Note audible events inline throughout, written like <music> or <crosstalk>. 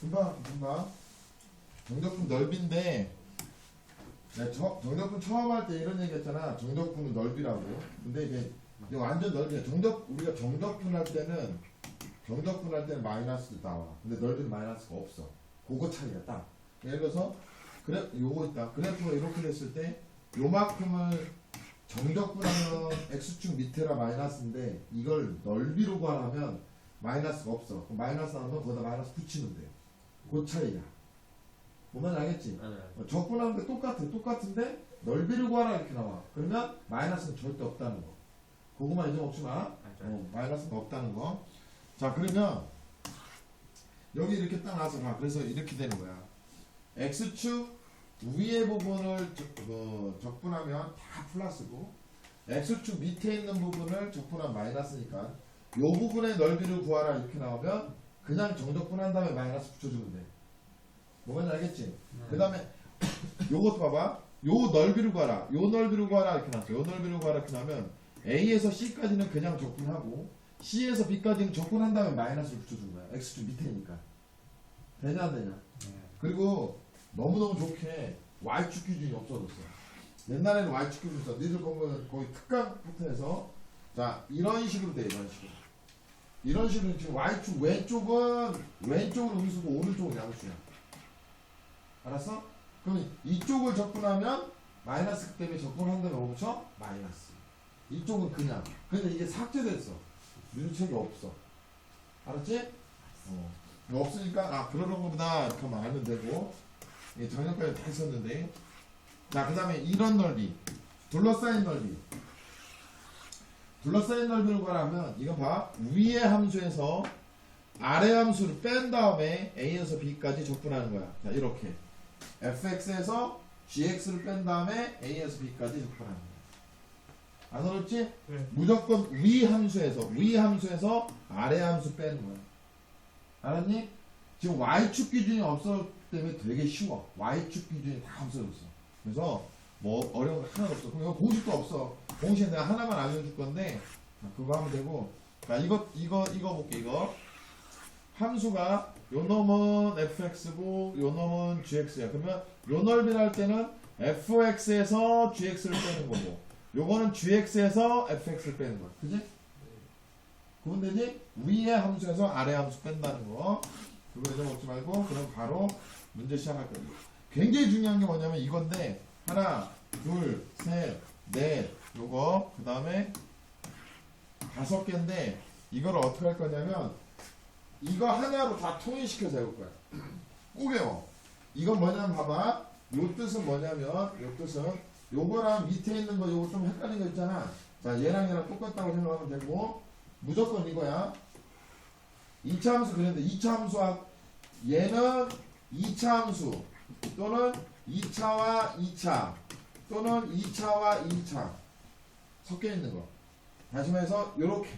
금방 금방 정적분 넓인데 네, 저, 정적분 처음 할 때 이런 얘기 했잖아. 정적분은 넓이라고. 근데 이게 이게 완전 넓이야. 정적 우리가 정적분 할 때는 정적분 할 때는 마이너스 나와. 근데 넓이는 마이너스가 없어. 그거 차이가 딱. 예를 들어서 그래 요거 있다. 그래프가 이렇게 됐을 때 요만큼을 정적분하면 x축 밑에라 마이너스인데 이걸 넓이로 구하려면 마이너스가 없어. 그럼 마이너스 나오면 거기다 마이너스 붙이면 돼 그 차이야 보면 알겠지? 네. 어, 적분하는 게 똑같아. 똑같은데 넓이를 구하라 이렇게 나와. 그러면 마이너스는 절대 없다는 거. 그거만 잊어먹지 마. 알죠. 어, 마이너스가 없다는 거. 자, 그러면 여기 이렇게 딱 나와서 봐. 그래서 이렇게 되는 거야. x축 위의 부분을 적, 어, 적분하면 다 플러스고 x축 밑에 있는 부분을 적분하면 마이너스니까 요 부분의 넓이를 구하라 이렇게 나오면 그냥 정적분 한 다음에 마이너스 붙여주면 돼. 뭐가 알겠지? 네. 그 다음에 <coughs> 요것도 봐봐. 요 넓이를 구하라. 요 넓이를 구하라 이렇게 나왔어 요. 넓이를 구하라 이렇게 나오면 A에서 C까지는 그냥 적분하고 C에서 B까지는 적분한 다음에 마이너스를 붙여준 거야. X축 밑에니까. 되냐 안 되냐? 네. 그리고 너무너무 좋게 Y축 기준이 없어졌어 옛날에는 Y축 기준이 있어. 니들 보면 거의 특강 파트에서. 자 이런 식으로 돼 이런 식으로 이런 식으로 지금 Y축 왼쪽은 왼쪽은 음수고 오른쪽은 양수야. 알았어? 그럼 이쪽을 적분하면 마이너스 때문에 적분한다면 오른쪽 마이너스. 이쪽은 그냥. 근데 이게 삭제됐어. 누르책이 없어. 알았지? 어. 없으니까 아 그러는 거보다 이렇게 하면 알면 되고. 이게 정형까지 다 있었는데. 자 그 다음에 이런 넓이. 둘러싸인 넓이 둘러싸인 넓이를 구하면 이건 봐 위의 함수에서 아래 함수를 뺀 다음에 A에서 B까지 적분하는 거야 자 이렇게 fx에서 gx를 뺀 다음에 a에서 b까지 적분하는 거야. 안 어렵지? 네. 무조건 위 함수에서 위 함수에서 아래 함수 빼는 거야. 알았니? 지금 y축 기준이 없었기 때문에 되게 쉬워. y축 기준이 다 없어졌어. 그래서 뭐 어려운 거 하나도 없어. 그럼 공식도 없어. 공식 내가 하나만 알려줄 건데 그거 하면 되고. 자 이거 이거 이거 볼게 이거. 함수가 요 놈은 fx고 요 놈은 gx야. 그러면 요 넓이를 할 때는 fx에서 gx를 빼는 거고 요거는 gx에서 fx를 빼는 거야. 그지? 그건 되지? 위의 함수에서 아래 함수 뺀다는 거. 그거 잊어먹지 말고 그럼 바로 문제 시작할 거예요. 굉장히 중요한 게 뭐냐면 이건데 하나, 둘, 셋, 넷 요거 그 다음에 다섯 개인데 이거를 어떻게 할 거냐면 이거 하나로 다 통일시켜서 해볼 거야. <clears throat> 꼭 외워. 이건 뭐냐면 봐봐. 요 뜻은 뭐냐면 요 뜻은 요거랑 밑에 있는 거 요거 좀 헷갈린 거 있잖아. 자 얘랑 얘랑 똑같다고 생각하면 되고 무조건 이거야. 2차 함수 그랬는데 2차 함수와 얘는 2차 함수 또는 2차와 2차 또는 2차와 2차 섞여 있는 거. 다시 말해서 요렇게.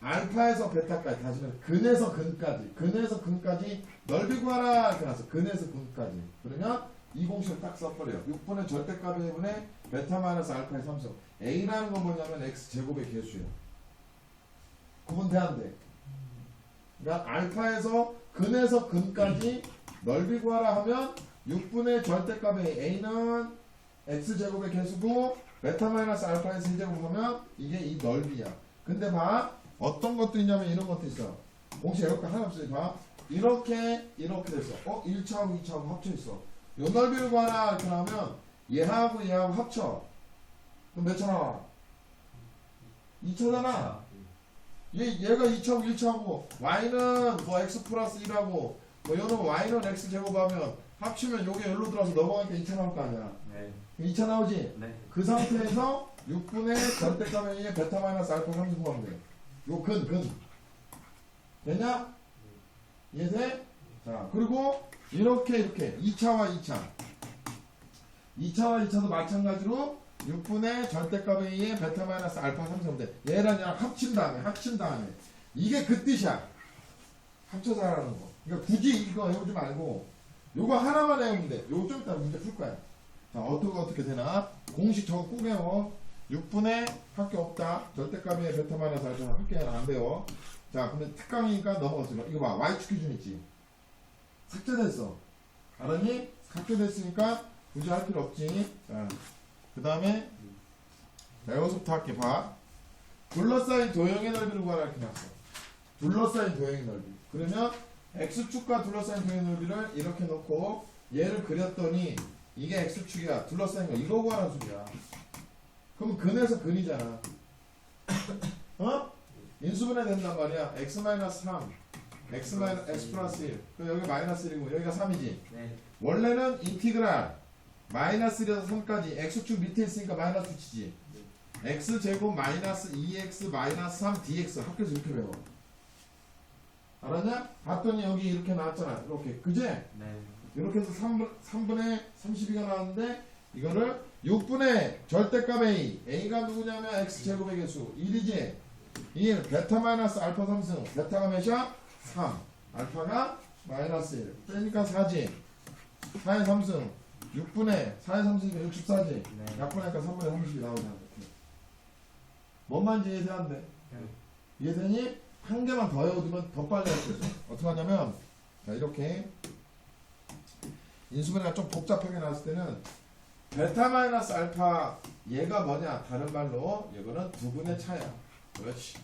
알파에서 베타까지 다시 말해 근에서 근까지 근에서 근까지 넓이 구하라 이렇게 나왔어. 근에서 근까지. 그러면 이 공식을 딱 써버려요. 6분의 절대값 1분의 베타 마이너스 알파의 3성 A라는 건 뭐냐면 X 제곱의 개수예요. 구분 돼 안 돼? 그러니까 알파에서 근에서 근까지 넓이 구하라 하면 6분의 절대값의 A는 X 제곱의 개수고 베타 마이너스 알파의 세제곱 보면 이게 이 넓이야 근데 봐 어떤 것도 있냐면 이런 것도 있어. 공식 에어컨 하나 없으니 봐. 이렇게 이렇게 됐어. 어? 1차하고 2차하고 합쳐 있어. 요 넓이를 구하라 이렇게 나오면 얘하고 얘하고 합쳐. 그럼 몇 차 나와? 2차잖아. 얘, 얘가 2차하고 1차하고 y는 뭐 x 플러스 1하고 뭐 요는 y는 x 제곱하면 합치면 요게 열로 들어서 넘어가니까 2차 나올 거 아니야. 네. 2차 나오지? 네. 그 상태에서 6분의 절대값에 의해 베타 마이너스 알파 3 구하면 돼. 요 근, 근. 되냐? 이해돼? 자, 그리고 이렇게 이렇게 2차와 2차. 2차와 2차도 마찬가지로 6분의 절대값에 의해 베타 마이너스 알파 3 돼. 얘랑 얘랑 합친 다음에, 합친 다음에. 이게 그 뜻이야. 합쳐서 하라는 거. 그러니까 굳이 이거 외우지 말고 요거 하나만 외우면 돼. 요거 좀 이따 문제 풀 거야. 자, 어떻게 어떻게 되나? 공식 저거 꼭 외워. 6분의 학교 없다. 절대값의 베타 마이너스 알파 학교에는 안 배워. 자, 근데 특강이니까 넘어갔어. 이거 봐. Y축 기준 있지. 삭제됐어. 알았니? 삭제됐으니까 굳이 할 필요 없지. 자, 그 다음에 자, 여기서부터 할게. 봐. 둘러싸인 도형의 넓이를 구하라 이렇게 나왔어. 둘러싸인 도형의 넓이. 그러면 x축과 둘러싸인 도형의 넓이를 이렇게 놓고 얘를 그렸더니 이게 x축이야. 둘러싸인 거. 이거 구하라는 소리야. 그럼 근에서 근이잖아. <coughs> 어? 인수분해 된단 말이야. x-3, x x 플러스 1. 그럼 여기 마이너스 1이고 여기가 3이지. 네. 원래는 인티그랄 마이너스 1에서 3까지 x축 밑에 있으니까 마이너스 치지. x 제곱 마이너스 2x 마이너스 3 dx 학교에서 이렇게 배워. 알았냐? 봤더니 여기 이렇게 나왔잖아. 이렇게. 그제? 네. 이렇게 해서 3분, 3분의 32가 나왔는데 이거를 6분의 절대값 a a가 누구냐면 x제곱의 개수 1이지 1 베타 마이너스 알파 3승 베타가 몇이야? 3 알파가 마이너스 1 빼니까 4지 4의 3승 6분의 4의 3승이니까 64지 네. 약분하니까 3분의 30이 나오잖아. 뭔 말인지 이해되는데 네. 이해되니? 한 개만 더 외워두면 더 빨리 할 수 있어. 어떻게 하냐면 자 이렇게 인수분해가 좀 복잡하게 나왔을 때는 베타 마이너스 알파 얘가 뭐냐? 다른 말로 이거는 두분의 차야. 그렇지.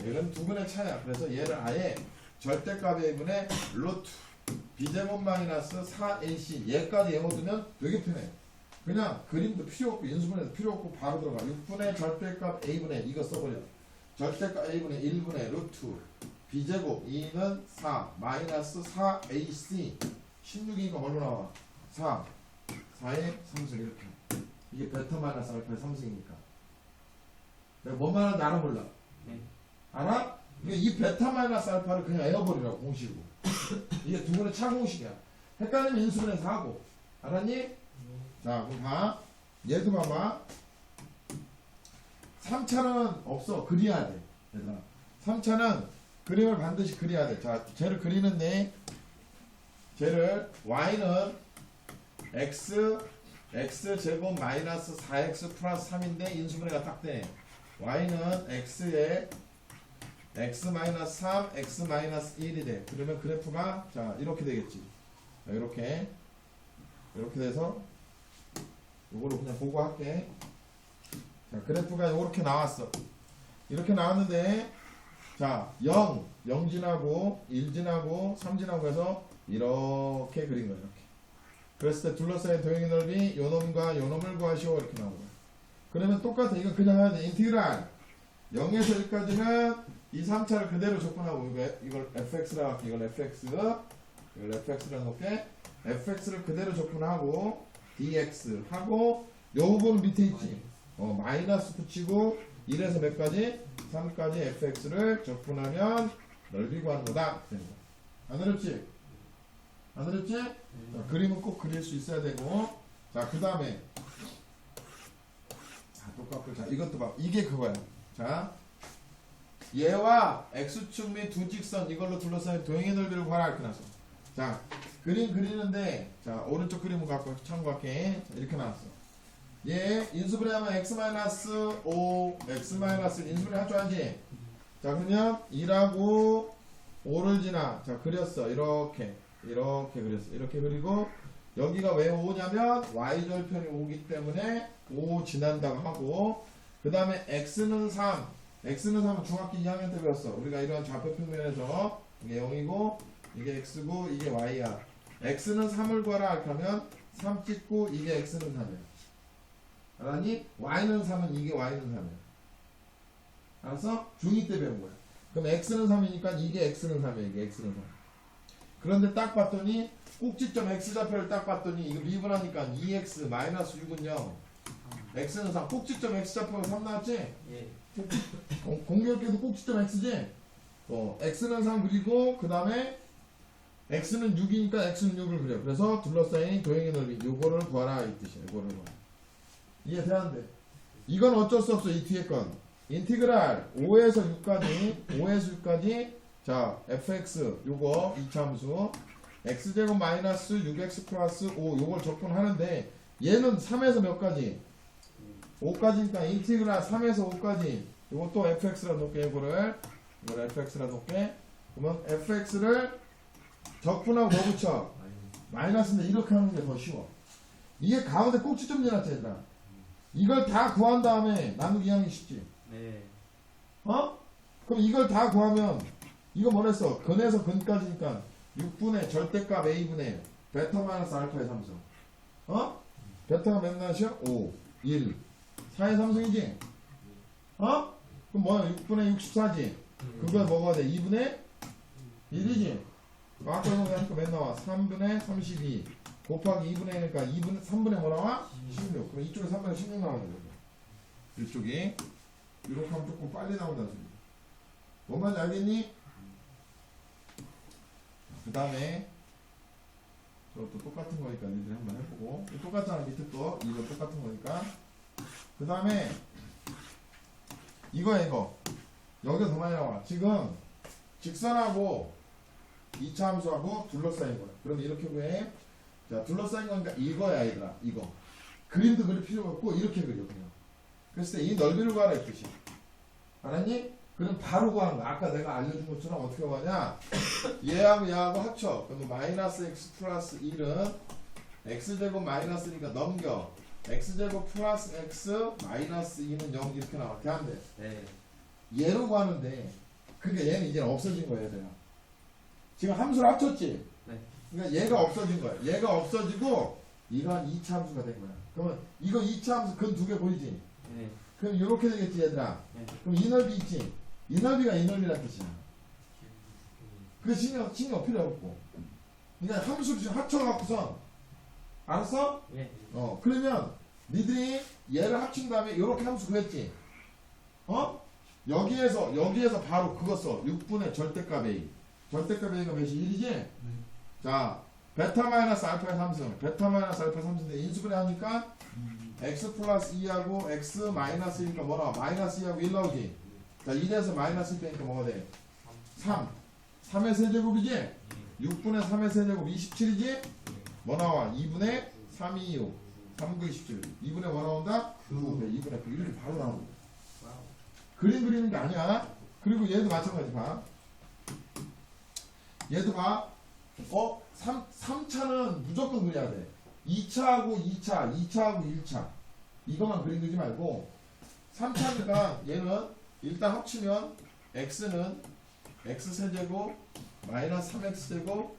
얘는 두분의 차야. 그래서 얘를 아예 절대값의 분의 루트 b제곱 마이너스 4ac 얘까지 외워두면 되게 편해. 그냥 그림도 필요 없고 인수분해도 필요 없고 바로 들어가. 6분의 절대값 a분의 이거 써버려 절대값 a분의 1분의 루트 b제곱 2는 4 마이너스 4ac 16이니까 뭘로 나와? 4 4의 3승 이렇게 이게 베타 마이너스 알파의 3승이니까 내가 뭔 말하는지 알아 몰라? 네. 알아? 그러니까 이 베타 마이너스 알파를 그냥 외워버리라고 공식으로 <laughs> 이게 두 분의 차공식이야 헷갈리면 인수분해서 하고 알았니? 자 그럼 봐 얘도 봐봐 3차는 없어 그려야 돼 얘들아 3차는 그림을 반드시 그려야 돼 자 쟤를 그리는데 쟤를 y는 x x 제곱 마이너스 4x 플러스 3인데 인수분해가 딱 돼. y는 x에 x 마이너스 3, x 마이너스 1이 돼. 그러면 그래프가 자 이렇게 되겠지. 자, 이렇게 이렇게 돼서 이걸로 그냥 보고 할게. 자 그래프가 이렇게 나왔어. 이렇게 나왔는데 자 0, 0 지나고 1 지나고 3 지나고 해서 이렇게 그린 거야 이렇게. 그랬을 때 둘러싸인 도형의 넓이 요놈과 요놈을 구하시오 이렇게 나오는 거야. 그러면 똑같아 이거 그냥 해야 돼 인티그랄 0에서 1까지는 이 3차를 그대로 접근하고 이걸 fx라 할게 이걸 fx 이걸 fx라 놓게 fx를 그대로 접근하고 dx 하고 요 부분 밑에 있지 어 마이너스 붙이고 1에서 몇 가지? 3까지 fx를 접근하면 넓이 구하는 거다. 안 어렵지? 안 어렵지? 자, 그림은 꼭 그릴 수 있어야 되고. 자 그 다음에. 자 똑같고. 자 이것도 봐. 이게 그거야. 자 얘와 x축 및 두 직선 이걸로 둘러싸인 도형의 넓이를 구하라. 이렇게 나왔어. 자 그림 그리는데 자 오른쪽 그림을 갖고 참고할게. 자, 이렇게 나왔어 얘 인수분해 하면 x-5 x- 인수분해 할줄 알지 자 그러면 2하고 5를 지나 자 그렸어 이렇게 이렇게 그렸어. 이렇게 그리고 여기가 왜 5냐면 y절편이 5기 때문에 5 지난다고 하고 그 다음에 x는 3 x는 3은 중학교 2학년 때 배웠어. 우리가 이런 좌표 평면에서 이게 0이고 이게 x고 이게 y야. x는 3을 구하라 하면 3 찍고 이게 x는 3이야. 알았니? y는 3은 이게 y는 3이야. 알았어? 중2 때 배운 거야. 그럼 x는 3이니까 이게 x는 3이야. 이게 x는 3. 그런데 딱 봤더니 꼭지점 x좌표를 딱 봤더니 이거 미분하니까 2x 마이너스 6은 0 x는 3 꼭지점 x좌표가 3 나왔지? 예. 공- 공교롭게도 꼭지점 x지? 어 x는 3 그리고 그 다음에 x는 6이니까 x는 6을 그려 그래서 둘러싸인 도형의 넓이 요거를 구하라 이 뜻이야 요거를 구하라 이해돼안돼? 이건 어쩔 수 없어 이 뒤에 건. 인티그랄 5에서 6까지 5에서 6까지 자 fx 요거 이차함수. x제곱 마이너스 6x 플러스 5 요걸 접근하는데 얘는 3에서 몇 가지? 5까지니까 인티그랄 3에서 5까지. 요것도 fx라 놓게 이거를. 이걸 fx라 놓게. 그러면 fx를 적분하고 뭐 붙여? 마이너스인데 이렇게 하는 게 더 쉬워. 이게 가운데 꼭지점 지났지 얘들아. 이걸 다 구한 다음에 나누기 하는 게 쉽지. 네. 어? 그럼 이걸 다 구하면 이거 뭐랬어? 근에서 근까지니까 6분의 절대값 a분의 베타 마이너스 알파의 삼성. 어? 베타가 몇 나시야? 5, 1, 4의 삼성이지? 어? 그럼 뭐야? 6분의 64지? 그걸 먹어야 돼. 2분의 1이지? 아까 이거 하니까 맨 나와. 3분의 32 곱하기 2분의 1이니까 2분, 3분의 뭐 나와? 16. 그럼 이쪽에 3분의 16 나오는 거죠. 이쪽이. 이렇게 하면 조금 빨리 나온다는 소리. 뭔 말인지 알겠니? 그 다음에 저것도 똑같은 거니까 니들이 한번 해보고 똑같잖아 밑에 또 이거 똑같은 거니까 그 다음에 이거야 이거 여기가 더 많이 나와 지금 직선하고 2차 함수하고 둘러싸인 거야 그럼 이렇게 구해 자 둘러싸인 거니까 이거야 얘들아 이거 그림도 그릴 필요가 없고 이렇게 그려 그냥. 그랬을 때 이 넓이를 구하라 이 뜻이야 알았니? 그럼 바로 구하는 거야. 아까 내가 알려준 것처럼 어떻게 구하냐? <coughs> 얘하고 얘하고 합쳐. 그러면 마이너스 x 플러스 1은 x제곱 마이너스니까 넘겨. x제곱 플러스 x 마이너스 2는 0 이렇게 나와. 대한대 네. 얘로 구하는데 그러니까 얘는 이제 없어진 거야 얘들아. 지금 함수를 합쳤지? 네. 그러니까 얘가 없어진 거야. 얘가 없어지고 이건 2차 함수가 된 거야 그러면 이거 2차 함수 근 두 개 보이지 네. 그럼 이렇게 되겠지 얘들아 네. 그럼 이 넓이 있지 이 넓이가 이 넓이란 뜻이야 그 신경 신경 필요 없고 그러니까 함수를 지금 합쳐갖고선 알았어? 예. 어 그러면 니들이 얘를 합친 다음에 이렇게 함수 구했지 어? 여기에서 여기에서 바로 그거 써 6분의 절대값 A 절대값 A가 몇이 1이지? 자 베타 마이너스 알파의 삼승 베타 마이너스 알파 삼승인데 인수분해 하니까 x 플러스 2하고 x 마이너스 1이니까 뭐 나와? 마이너스 2하고 1 나오지 자 1에서 마이너스 1 빼니까 뭐가 돼? 3 3의 세제곱이지? 6분의 3의 세제곱 27이지? 뭐 나와? 2분의 3, 2, 6 3, 9, 27 2분의 뭐 나온다? 9, 2분의 9 이렇게 바로 와우. 그림 그리는 게 아니야 그리고 얘도 마찬가지 봐 얘도 봐 어? 3, 3차는 무조건 그려야 돼. 2차하고 2차 2차하고 1차. 이것만 그림 그리지 말고 3차니까 얘는 일단 합치면 x는 x 세제곱 마이너스 3x 제곱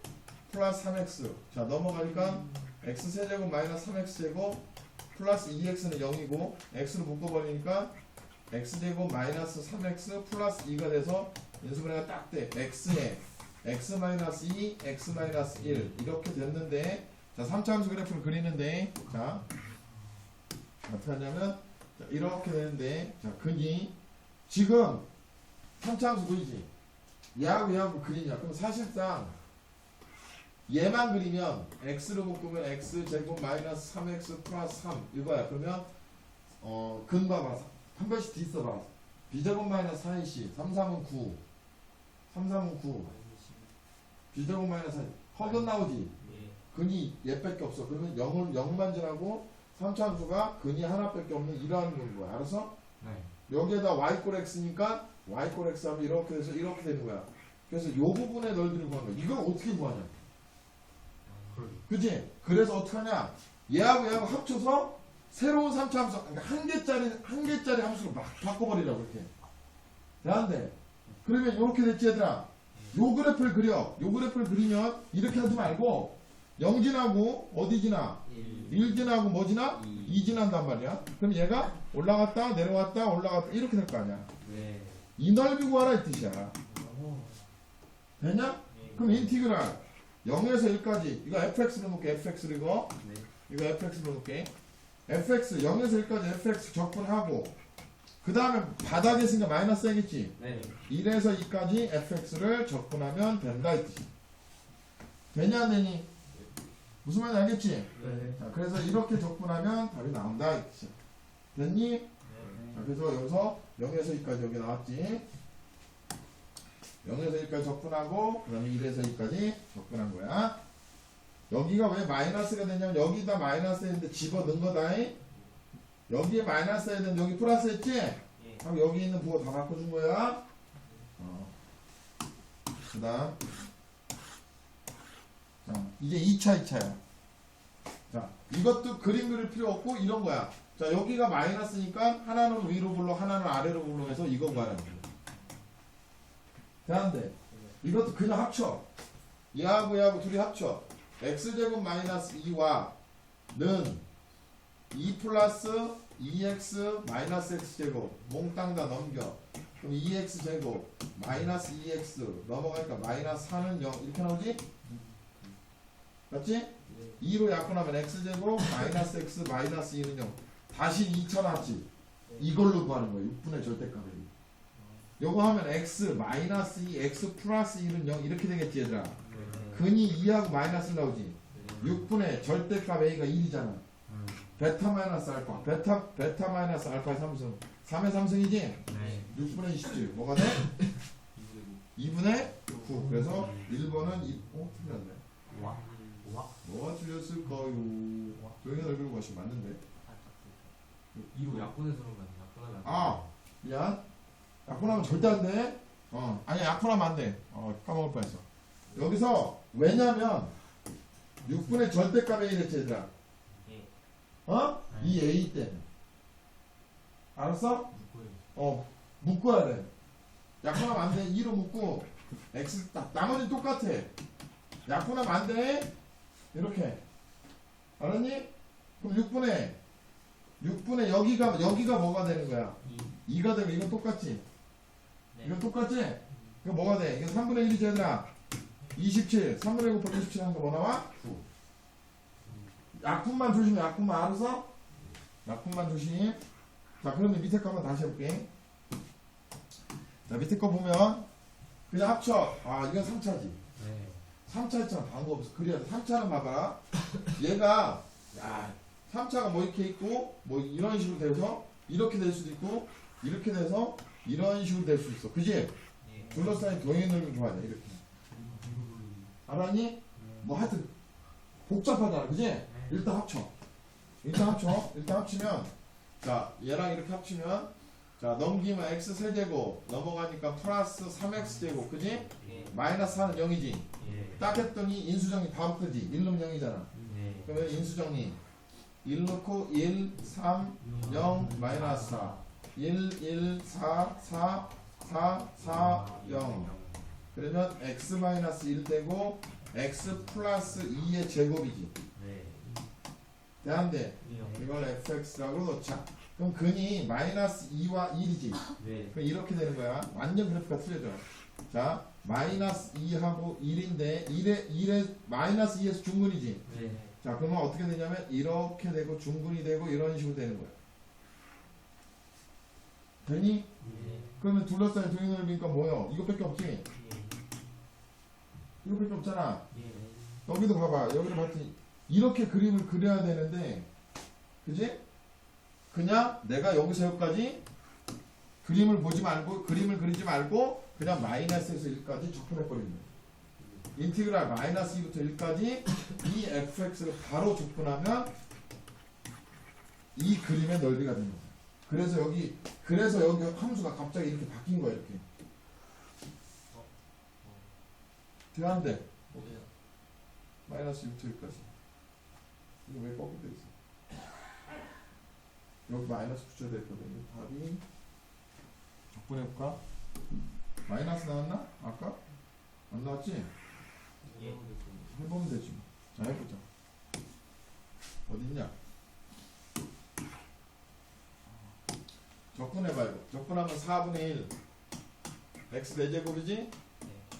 플러스 3x 자 넘어가니까 x 세제곱 마이너스 3x 제곱 플러스 2x는 0이고 x로 묶어버리니까 x 제곱 마이너스 3x 플러스 2가 돼서 인수분해가 딱 돼. x에 x 마이너스 2, x 마이너스 1 이렇게 됐는데 자 3차 함수 그래프를 그리는데 자 어떻게 하냐면 자, 이렇게 되는데 자 근이 지금 3차 함수 보이지? 얘하고 얘하고 그리냐? 그럼 사실상 얘만 그리면 x로 묶으면 x 제곱 마이너스 3x 플러스 3 이거야. 그러면 어 근 봐봐 한 번씩 뒤 써봐. B제곱 마이너스 4ac 3, 3은 9 3, 3은 9 b제곱 마이너스 4 허근 나오지? 예. 근이 얘밖에 없어. 그러면 0을 0만 지나고 3차 함수가 근이 하나밖에 없는 이러한 건 거야? 알았어? 네. 여기에다 y꼴 x니까 y꼴 x 하면 이렇게 돼서 이렇게 되는 거야. 그래서 요 부분의 넓이를 구하는 거야. 이걸 어떻게 구하냐? 그지? 그래서 어떻게 하냐? 얘하고 얘하고 합쳐서 새로운 3차 함수 그러니까 한 개짜리 한 개짜리 함수로 막 바꿔버리라고 이렇게. 대한데 그러면 이렇게 됐지 얘들아 요 그래프를 그려 요 그래프를 그리면 이렇게 하지 말고 0 지나고 어디 지나 1. 1 지나고 뭐 지나 이. 2 지난단 말이야 그럼 얘가 올라갔다 내려왔다 올라갔다 이렇게 될 거 아니야 네. 이 넓이 구하라 이 뜻이야 오. 됐냐? 예. 그럼 인티그랄 0에서 1까지 이거 fx로 놓을게 fx로 이거 네. 이거 fx로 놓을게 fx 0에서 1까지 fx 적분하고 그 다음에 바닥에 있으니까 마이너스 해야겠지 네. 1에서 2까지 fx를 적분하면 된다 이 뜻이야 되냐 안 되니? 무슨 말인지 알겠지? 네. 자, 그래서 이렇게 적분하면 답이 나온다 이 뜻이야 됐니? 자, 그래서 여기서 0에서 2까지 여기 나왔지 0에서 1까지 적분하고 그 다음에 1에서 2까지 적분한 거야 여기가 왜 마이너스가 되냐면 여기다 마이너스 했는데 집어넣은 거다 잉? 여기에 마이너스 해야 되는데 여기 플러스 했지? 예. 그럼 여기 있는 부호 다 바꿔준 거야. 어. 그 다음. 자 이제 2차 2차야. 자 이것도 그림 그릴 필요 없고 이런 거야. 자 여기가 마이너스니까 하나는 위로 불러 하나는 아래로 불러 해서 이건 거야. 대한데 이것도 그냥 합쳐. 얘하고 얘하고 둘이 합쳐. x제곱 마이너스 2와 는 2 플러스 2x 마이너스 x제곱 몽땅 다 넘겨. 그럼 2x제곱 마이너스 2x 넘어가니까 마이너스 4는 0 이렇게 나오지? 맞지? 2로 약분하면 x제곱 마이너스 x 마이너스 2는 0 다시 2차 나왔지? 이걸로 구하는 거야 6분의 절대값을. 요거 하면 x 마이너스 2 x 플러스 1은 0 이렇게 되겠지 얘들아. 근이 2하고 마이너스 나오지? 6분의 절대값 a가 1이잖아 베타 마이너스 알파. 베타 베타 마이너스 알파의 3승 3의 3승이지? 6분의 27 뭐가 돼? 2분의 9 그래서 1번은 2, 어? 틀렸네. 뭐가 틀렸을까요? 조용히 얼굴 것이 맞는데. 이거 약분해서 그런 거 아니야? 약분하면 안 돼. 아 미안. 약분하면 절대 안 돼. 어 아니 약분하면 안 돼. 어 까먹을 뻔했어. 여기서 왜냐면 6분의 절대값의 1이 얘들아 어? 이 A 때문에. 알았어? 어 묶어야 돼. 약분하면 안 돼. 2로 묶고 X 딱 나머지 똑같아. 약분하면 안 돼. 이렇게. 알았니? 그럼 6분의 6분의 여기가 여기가 뭐가 되는 거야? 2 가 되면 이건 똑같지? 이건 똑같지? 이거 뭐가 돼? 이거 3분의 1이지 얘들아 27 3분의 9 빼기 27 하는 거 뭐 나와? 9 약분만 조심해 약분만 알아서? 약분만 조심 자 그러면 밑에 거 한번 다시 해볼게. 자 밑에 거 보면 그냥 합쳐. 아 이건 3차지. 네. 3차 있잖아 방법 없어. 그래야 돼. 3차는 봐봐. 얘가 야 3차가 뭐 이렇게 있고 뭐 이런 식으로 돼서 이렇게 될 수도 있고 이렇게 돼서 이런 식으로 될 수 있어. 그지? 둘러싸인 동의 넓이 좋아야 돼 이렇게. 알았니? 뭐 하여튼 복잡하잖아 그지? 일단 합쳐. 일단 합쳐. 일단 합치면 자 얘랑 이렇게 합치면 자 넘기면 x 세제곱 넘어가니까 플러스 3x 제곱 그지? 마이너스 4는 0이지? 딱 했더니 인수정리 다음 거지. 1놈 0이잖아. 그러면 인수정리 1 넣고 1 3 0 마이너스 4 1 1 4 4 4 4 0 그러면 x 마이너스 1 되고 x 플러스 2의 제곱이지 대한대 이걸 fx라고 놓자. 그럼 근이 마이너스 2와 1이지. 그럼 이렇게 되는 거야. 완전 그래프가 틀려져. 자 마이너스 2하고 1인데 1에 1에 마이너스 2에서 중근이지. 자 그러면 어떻게 되냐면 이렇게 되고 중근이 되고 이런 식으로 되는 거야. 되니? 그러면 둘러싸인 동의 넓이니까 뭐요? 이거밖에 없지? 이거밖에 없잖아. 여기도 봐봐. 여기를 봤더니 이렇게 그림을 그려야 되는데 그지? 그냥 내가 여기서 여기까지 그림을 보지 말고 그림을 그리지 말고 그냥 마이너스에서 1까지 좁혀내버리는 거야 인티그랄 마이너스 2부터 1까지 이 fx를 바로 좁혀나면 이 그림의 넓이가 되는 거야 그래서 여기 그래서 여기 함수가 갑자기 이렇게 바뀐 거야 이렇게. 대한대 마이너스 6부터 1까지 이거 왜 꺾여 돼 있어 여기 마이너스 붙여야 되거든요 답이 적분해볼까? 마이너스 나왔나? 아까? 안 나왔지? 해보면 되지 뭐. 자 해보자 어딨냐 적분해봐 이거 적분하면 4분의 1 x 4제곱이지?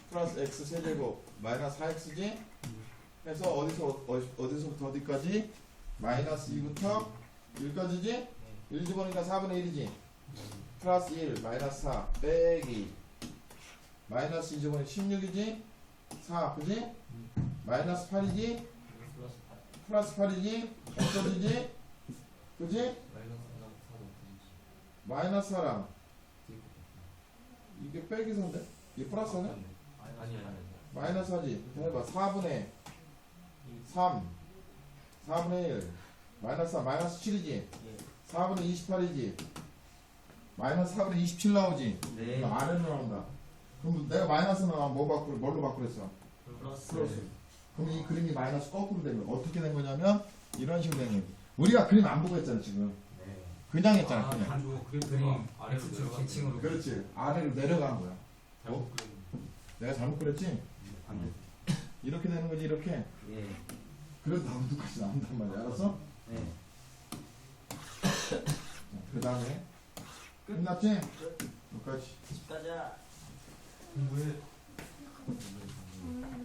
플러스 x 세제곱 마이너스 4x지? 해서 어디서 어, 어디 서부터 어디까지? 마이너스 2부터 1까지지? 1 집어니까 4분의 1이지? 플러스 1 마이너스 4 빼기 마이너스 2 집어니까 16이지? 4 그지? 마이너스 8이지? 플러스 8이지? 없어지지? 그지? 마이너스 4랑 이게 빼기 4인데? 이게 플러스네? 아니 아니 마이너스 하지 해봐 4분의 3 4분의 1 마이너스 4 마이너스 7이지 4분의 28이지 마이너스 4분의 27 나오지 이거 아래로 나온다 그럼 내가 마이너스 나오면 뭐 바꾸래 뭘로 바꾸랬어 플러스 그럼 이 그림이 마이너스 거꾸로 된 거야. 어떻게 된 거냐면 이런 식으로 된 거야. 우리가 그림 안 보고 했잖아 지금. 네. 그냥 했잖아 아, 그냥. 단조 그림 아래로 내려가는 계층으로. 그렇지. 아래로 내려간 거야. 잘못 그렸는데 내가 잘못 그랬지? 반대. 이렇게 되는 거지 이렇게. 예. 그래도 다음부터까지 나온단 말이야. 알았어? 네. 그 다음에 끝났지? 여기까지. 집 가자. 공부해 음.